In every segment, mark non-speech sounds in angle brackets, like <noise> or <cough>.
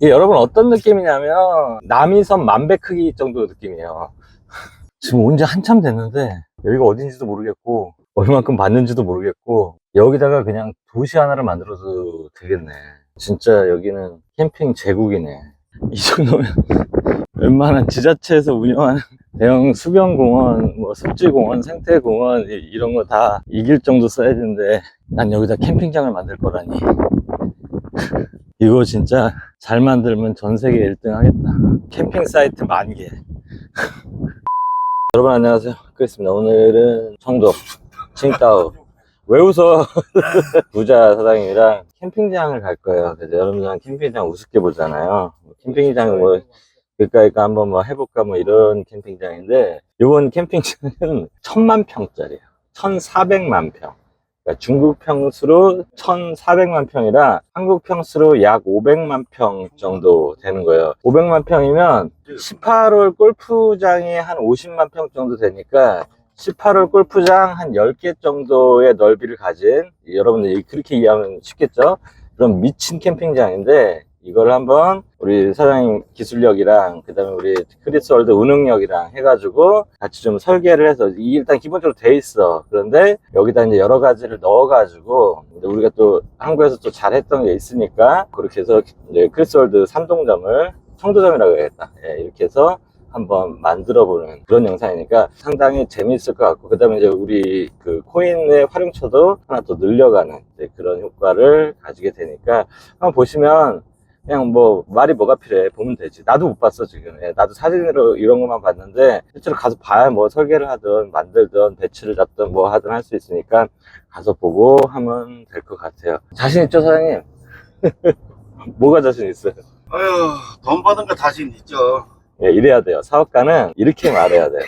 이게 여러분 어떤 느낌이냐면 남이섬 만배 크기 정도 느낌이에요. <laughs> 지금 온 지 한참 됐는데 여기가 어딘지도 모르겠고 얼만큼 받는지도 모르겠고 여기다가 그냥 도시 하나를 만들어도 되겠네. 진짜 여기는 캠핑 제국이네. 이 정도면 <laughs> 웬만한 지자체에서 운영하는 <laughs> 대형 수변공원, 뭐 습지공원, 생태공원 이- 이런 거 다 이길 정도 사이즈인데 난 여기다 캠핑장을 만들 거라니. 이거 진짜 잘 만들면 전 세계 1등 하겠다. 캠핑 사이트 만 개. <laughs> 여러분 안녕하세요. 크리스입니다. 오늘은 청도 칭따오 왜 웃어? <laughs> 부자 사장님이랑 캠핑장을 갈 거예요. 그래서 여러분들 캠핑장 우습게 보잖아요. 캠핑장 뭐 그까이까 한번 뭐 해볼까 뭐 이런 캠핑장인데 이번 캠핑장은 천만 평짜리예요. 1,400만 평. 그러니까 중국 평수로 1,400만 평이라 한국 평수로 약 500만 평 정도 되는 거예요. 500만 평이면 18홀 골프장이 한 50만 평 정도 되니까 18홀 골프장 한 10개 정도의 넓이를 가진 여러분들이 그렇게 이해하면 쉽겠죠? 그런 미친 캠핑장인데 이걸 한번 우리 사장님 기술력이랑 그다음에 우리 크리스월드 운영력이랑 해가지고 같이 좀 설계를 해서 이 일단 기본적으로 돼 있어. 그런데 여기다 이제 여러 가지를 넣어가지고 우리가 또 한국에서 또 잘했던 게 있으니까 그렇게 해서 이제 크리스월드 삼동점을 청도점이라고 해야겠다. 예, 이렇게 해서 한번 만들어보는 그런 영상이니까 상당히 재미있을 것 같고 그 다음에 이제 우리 그 코인의 활용처도 하나 또 늘려가는 그런 효과를 가지게 되니까 한번 보시면 그냥 뭐 말이 뭐가 필요해 보면 되지 나도 못 봤어 지금 예, 나도 사진으로 이런 것만 봤는데 실제로 가서 봐야 뭐 설계를 하든 만들든 배치를 잡든 뭐 하든 할 수 있으니까 가서 보고 하면 될 것 같아요 자신 있죠 사장님? <laughs> 뭐가 자신 있어요? 아유, 돈 버는 거 자신 있죠. 예, 이래야 돼요. 사업가는 이렇게 말해야 돼요.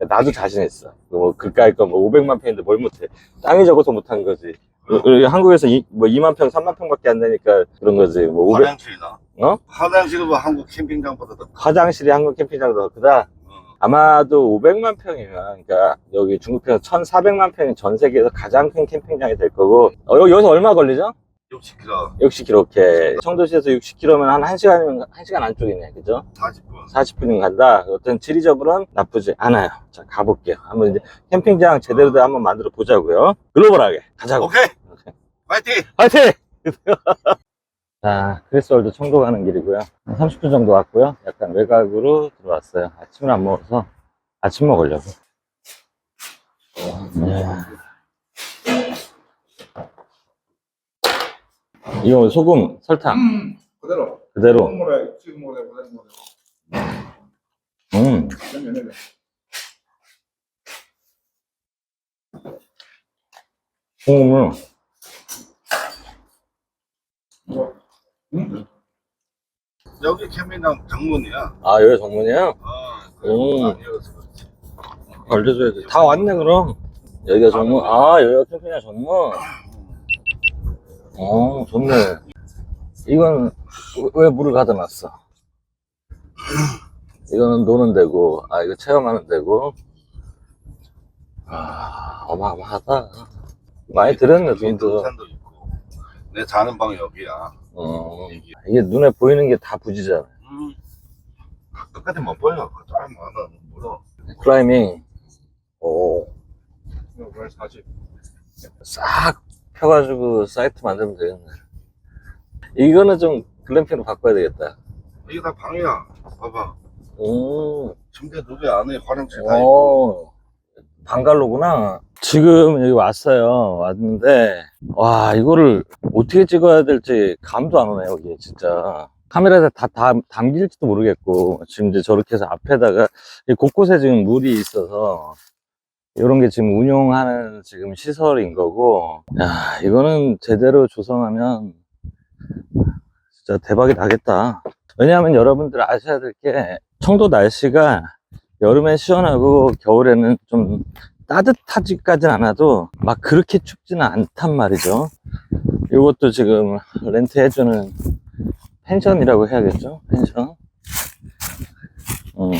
나도 자신 있어. 뭐, 그까이 거, 뭐, 500만 평인데 뭘 못해. 땅이 적어서 못한 거지. 우리 한국에서 이, 뭐, 2만 평, 3만 평밖에 안 되니까 그런 거지. 뭐, 500, 화장실이나. 어? 화장실은 뭐 한국 캠핑장보다 더. 화장실이 한국 캠핑장보다 더 크다? 어. 아마도 500만 평이면, 그러니까, 여기 중국에서 1,400만 평이 전 세계에서 가장 큰 캠핑장이 될 거고, 어, 여기- 여기서 얼마 걸리죠? 60km, 60km, 오케이. 청도시에서 60km면 한 1시간이면, 1시간 안쪽이네. 그죠? 40분. 40분이면 간다. 어떤 지리적으로는 나쁘지 않아요. 자, 가볼게요. 한번 이제 캠핑장 제대로 된 한번 만들어 보자고요. 글로벌하게 가자고. 오케이. 오케이. 파이팅! 화이팅! <laughs> 자, 크리스월드 청도 가는 길이고요. 한 30분 정도 왔고요. 약간 외곽으로 들어왔어요. 아침을 안 먹어서 아침 먹으려고. 네. 이거 소금, 설탕 음, 그대로. 그대로. 국물에 지금 물에 그대로 물에. 음. 소금을 음? 여기 캠핑장 정문이야. 아 여기 정문이에요? 아, 음. 아니어서 그렇지. 알려줘야지. 다 왔네, 그럼. 여기가 정문. 아, 여기가 캠핑장 정문. 어, 좋네. 이건 왜 물을 가다 놨어? 이거는 노는 데고, 아, 이거 체험하는 데고. 아, 어마어마하다. 많이 들었네, 돈도. 있고. 내 자는 방 여기야. 어, 이게. 이게 눈에 보이는 게 다 부지잖아. 음. 끝까지 못 보여. 좀 많아. 물어. 클라이밍. 오, 이거 월 40. 싹 펴가지고 사이트 만들면 되겠네. 이거는 좀 글램핑으로 바꿔야 되겠다. 이게 다 방이야. 봐봐. 음, 침대 두개 안에 화장실 다 있고. 어, 방갈로구나. 지금 여기 왔어요. 왔는데, 와, 이거를 어떻게 찍어야 될지 감도 안 오네, 여기, 진짜. 카메라에 다, 다 담길지도 모르겠고, 지금 이제 저렇게 해서 앞에다가, 이 곳곳에 지금 물이 있어서, 이런 게 지금 운용하는 지금 시설인 거고, 야, 이거는 제대로 조성하면, 진짜 대박이 나겠다. 왜냐하면 여러분들 아셔야 될 게, 청도 날씨가 여름엔 시원하고 겨울에는 좀 따뜻하지까진 않아도 막 그렇게 춥지는 않단 말이죠. 이것도 지금 렌트 해주는 펜션이라고 해야겠죠? 펜션. 음.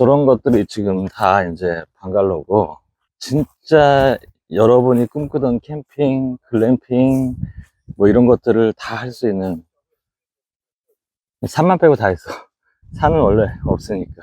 저런 것들이 지금 다 이제 방갈로고 진짜 여러분이 꿈꾸던 캠핑, 글램핑 뭐 이런 것들을 다 할 수 있는 산만 빼고 다 있어. <laughs> 산은 원래 없으니까.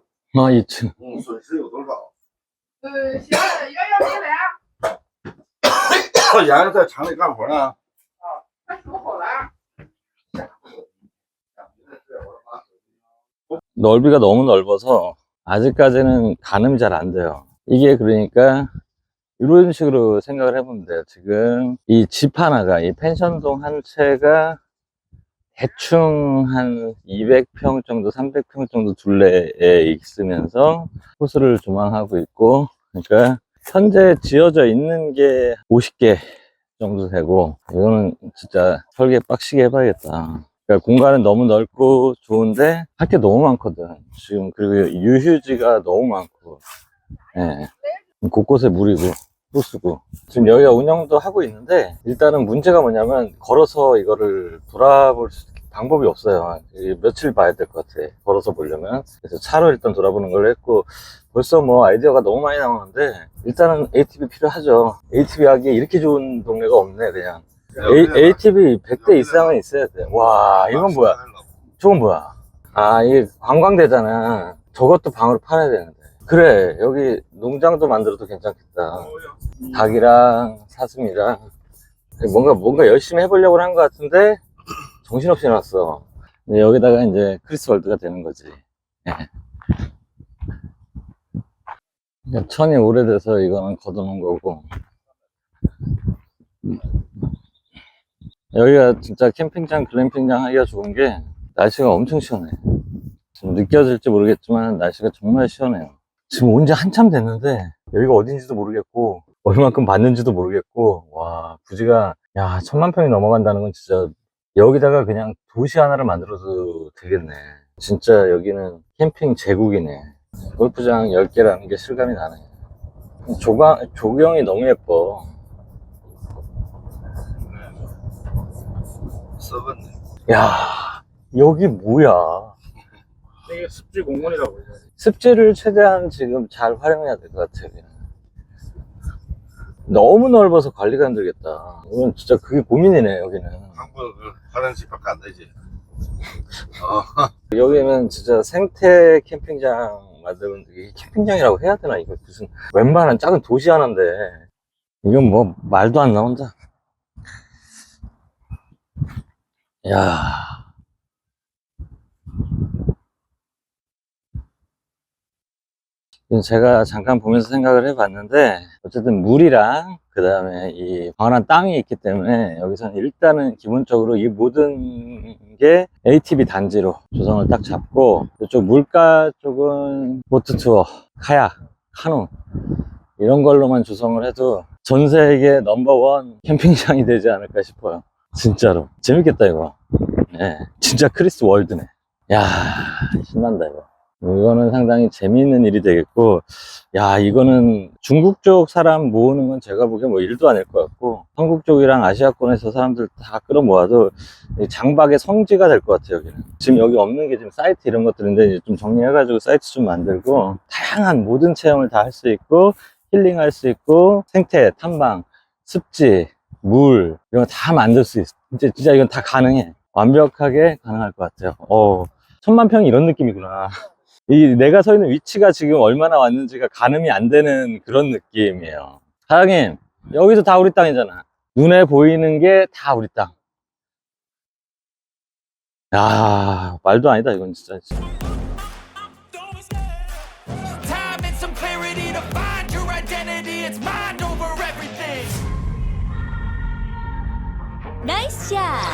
아 2층. 嗯，损失有多少。呃，行，瑶瑶没来，洋洋在厂里干活呢。他收好了。 넓이가 너무 넓어서 아직까지는 가늠이 잘 안 돼요. 이게 그러니까 이런 식으로 생각을 해보면 돼요. 지금 이 집 하나가 이 펜션동 한 채가 대충 한 200평 정도, 300평 정도 둘레에 있으면서 호수를 조망하고 있고 그러니까 현재 지어져 있는 게 50개 정도 되고 이거는 진짜 설계 빡시게 해봐야겠다. 그러니까 공간은 너무 넓고 좋은데 할 게 너무 많거든. 지금 그리고 유휴지가 너무 많고, 예. 곳곳에 물이고 호수고. 지금 여기가 운영도 하고 있는데 일단은 문제가 뭐냐면 걸어서 이거를 돌아볼 수- 방법이 없어요. 이 며칠 봐야 될 것 같아. 걸어서 보려면. 그래서 차로 일단 돌아보는 걸로 했고 벌써 뭐 아이디어가 너무 많이 나오는데 일단은 ATV 필요하죠. ATV 하기에 이렇게 좋은 동네가 없네 그냥. A, ATV 100대 이상은 있어야 돼. 와, 이건 뭐야? 저건 뭐야? 아, 이게 관광대잖아. 저것도 방으로 팔아야 되는데. 그래, 여기 농장도 만들어도 괜찮겠다. 닭이랑 사슴이랑. 뭔가, 뭔가 열심히 해보려고 한 것 같은데, 정신없이. 근데 여기다가 이제 크리스월드가 되는 거지. 예. 그러니까 천이 오래돼서 이거는 걷어놓은 거고. 여기가 진짜 캠핑장, 글램핑장 하기가 좋은 게 날씨가 엄청 시원해. 지금 느껴질지 모르겠지만 날씨가 정말 시원해요. 지금 온 지 한참 됐는데 여기가 어딘지도 모르겠고 얼만큼 봤는지도 모르겠고 와 부지가 야 천만 평이 넘어간다는 건 진짜 여기다가 그냥 도시 하나를 만들어도 되겠네. 진짜 여기는 캠핑 제국이네. 골프장 10개라는 게 실감이 나네. 조강, 조경이 너무 예뻐. 썩었네. 야, 여기 뭐야? 이게 습지 공원이라고 해요. 습지를 최대한 지금 잘 활용해야 될 것 같아요. 너무 넓어서 관리가 힘들겠다. 이건 진짜 그게 고민이네, 여기는. 한국 그 화장실밖에 안 되지. <laughs> 어, 여기는 진짜 생태 캠핑장 만들면 이게 캠핑장이라고 해야 되나? 이거 무슨 웬만한 작은 도시 하나인데. 이건 뭐 말도 안 나온다. 야. 이건 제가 잠깐 보면서 생각을 해봤는데 어쨌든 물이랑 그 다음에 이 광활한 땅이 있기 때문에 여기서는 일단은 기본적으로 이 모든 게 ATV 단지로 조성을 딱 잡고 이쪽 물가 쪽은 보트 투어, 카약, 카누 이런 걸로만 조성을 해도 전 세계 넘버원 캠핑장이 되지 않을까 싶어요. 진짜로 재밌겠다 이거. 네, 진짜 크리스 월드네. 야 신난다 이거. 이거는 상당히 재미있는 일이 되겠고, 야, 이거는 중국 쪽 사람 모으는 건 제가 보기엔 뭐 일도 아닐 것 같고, 한국 쪽이랑 아시아권에서 사람들 다 끌어모아도 이 장박의 성지가 될 것 같아요, 여기는. 지금 여기 없는 게 지금 사이트 이런 것들인데, 이제 좀 정리해가지고 사이트 좀 만들고, 다양한 모든 체험을 다 할 수 있고, 힐링할 수 있고, 생태, 탐방, 습지, 물, 이런 거 다 만들 수 있어. 진짜, 진짜 이건 다 가능해. 완벽하게 가능할 것 같아요. 어, 천만 평이 이런 느낌이구나. 이 내가 서 있는 위치가 지금 얼마나 왔는지가 가늠이 안 되는 그런 느낌이에요. 사장님, 여기도 다 우리 땅이잖아. 눈에 보이는 게 다 우리 땅. 야, 말도 아니다, 이건 진짜. Everything. 나이스 샷!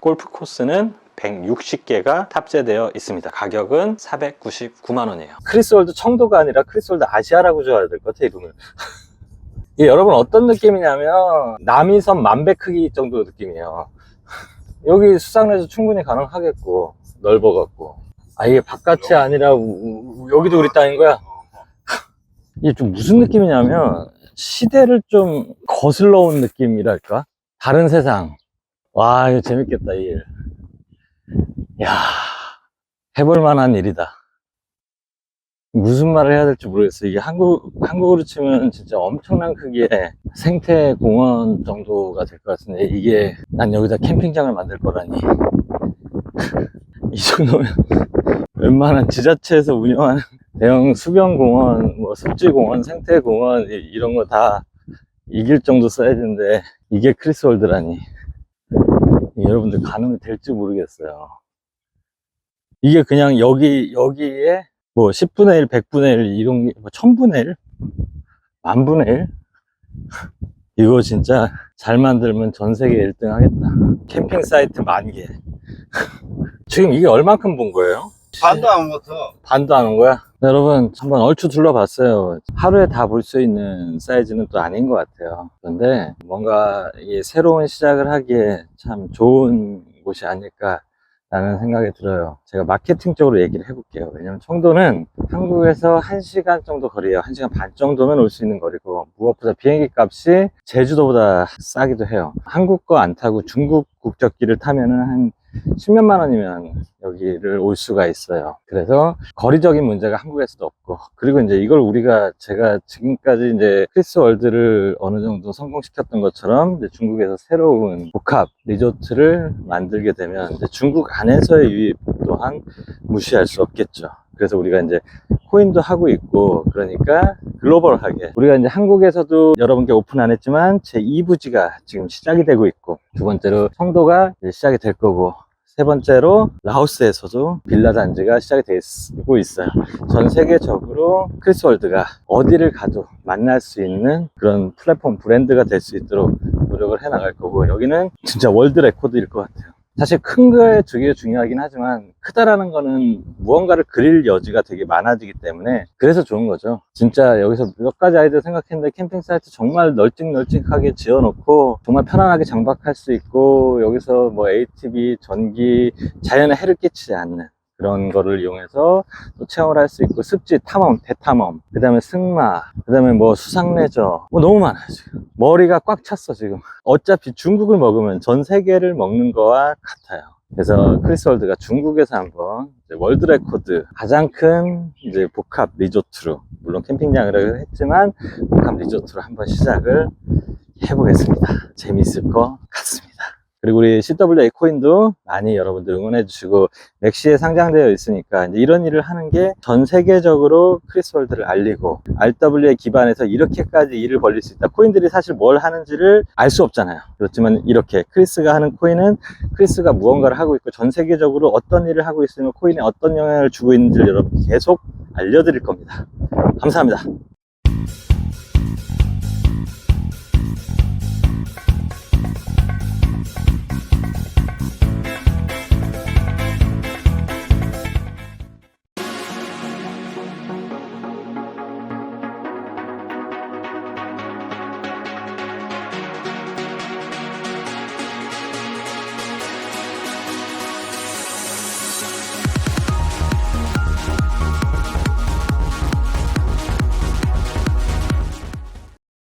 골프 코스는 160개가 탑재되어 있습니다. 가격은 499만 원이에요. 크리스월드 청도가 아니라 크리스월드 아시아라고 줘야 될 것 같아요, 이름을. <laughs> 이게 여러분 어떤 느낌이냐면, 남이섬 만배 크기 정도 느낌이에요. <laughs> 여기 수상내도 충분히 가능하겠고, 넓어갖고. 아, 이게 바깥이 아니라, 우- 우- 여기도 우리 땅인 거야? <laughs> 이게 좀 무슨 느낌이냐면, 시대를 좀 거슬러 온 느낌이랄까? 다른 세상. 와, 이거 재밌겠다, 이 일. 야 해볼 만한 일이다. 무슨 말을 해야 될지 모르겠어. 이게 한국, 한국으로 치면 진짜 엄청난 크기의 생태 공원 정도가 될 것 같은데, 이게 난 여기다 캠핑장을 만들 거라니. <laughs> 이 정도면 웬만한 지자체에서 운영하는 대형 수변공원, 뭐 습지공원, 생태공원, 이- 이런 거 다 이길 정도 사이즈인데, 이게 크리스월드라니. 여러분들 가늠이 될지 모르겠어요. 이게 그냥 여기, 여기에 뭐 10분의 1, 100분의 1, 이런 게, 뭐 1000분의 1? 만분의 1? <laughs> 이거 진짜 잘 만들면 전 세계 1등 하겠다. 캠핑 사이트 만 개. <laughs> 지금 이게 얼만큼 본 거예요? 반도 안 붙어. 반도 안 온 거야? 네, 여러분, 한번 얼추 둘러봤어요. 하루에 다 볼 수 있는 사이즈는 또 아닌 것 같아요. 그런데 뭔가 이 새로운 시작을 하기에 참 좋은 곳이 아닐까. 라는 생각이 들어요. 제가 마케팅적으로 얘기를 해볼게요. 왜냐면 청도는 한국에서 1시간 정도 거리예요. 1시간 반 정도면 올 수 있는 거리고 무엇보다 비행기 값이 제주도보다 싸기도 해요. 한국 거 안 타고 중국 국적기를 타면 은 한 10몇만 원이면 여기를 올 수가 있어요. 그래서 거리적인 문제가 한국에서도 없고, 그리고 이제 이걸 우리가 제가 지금까지 이제 크리스 월드를 어느 정도 성공시켰던 것처럼 중국에서 새로운 복합 리조트를 만들게 되면 중국 안에서의 유입 또한 무시할 수 없겠죠. 그래서 우리가 이제 코인도 하고 있고, 그러니까 글로벌하게. 우리가 이제 한국에서도 여러분께 오픈 안 했지만 제 2부지가 지금 시작이 되고 있고, 두 번째로 이제 시작이 될 거고, 세 번째로 라오스에서도 빌라 단지가 시작이 되고 있어요. 전 세계적으로 크리스월드가 어디를 가도 만날 수 있는 그런 플랫폼 브랜드가 될 수 있도록 노력을 해 나갈 거고 여기는 진짜 월드 레코드일 것 같아요. 사실 큰 거에 되게 중요하긴 하지만 크다라는 거는 무언가를 그릴 여지가 되게 많아지기 때문에 그래서 좋은 거죠. 진짜 여기서 몇 가지 아이디어 생각했는데 캠핑 사이트 정말 널찍널찍하게 지어놓고 정말 편안하게 장박할 수 있고 여기서 뭐 ATV, 전기, 자연에 해를 끼치지 않는 그런 거를 이용해서 또 체험을 할 수 있고 습지 탐험, 대탐험, 그 다음에 승마, 그 다음에 뭐 수상레저 뭐 너무 많아요. 지금 머리가 꽉 찼어 지금. 어차피 중국을 먹으면 전 세계를 먹는 거와 같아요. 그래서 크리스월드가 중국에서 한번 월드 레코드 가장 큰 이제 복합 리조트로 물론 캠핑장이라고 했지만 복합 리조트로 한번 시작을 해보겠습니다. 재밌을 것 같습니다 그리고 우리 CWA 코인도 많이 여러분들 응원해 주시고 맥시에 상장되어 있으니까 이런 일을 하는 게 전 세계적으로 크리스월드를 알리고 RWA 기반에서 이렇게까지 일을 벌릴 수 있다. 코인들이 사실 뭘 하는지를 알 수 없잖아요. 그렇지만 이렇게 크리스가 하는 코인은 크리스가 무언가를 하고 있고 전 세계적으로 어떤 일을 하고 있으면 코인에 어떤 영향을 주고 있는지를 여러분 계속 알려드릴 겁니다. 감사합니다.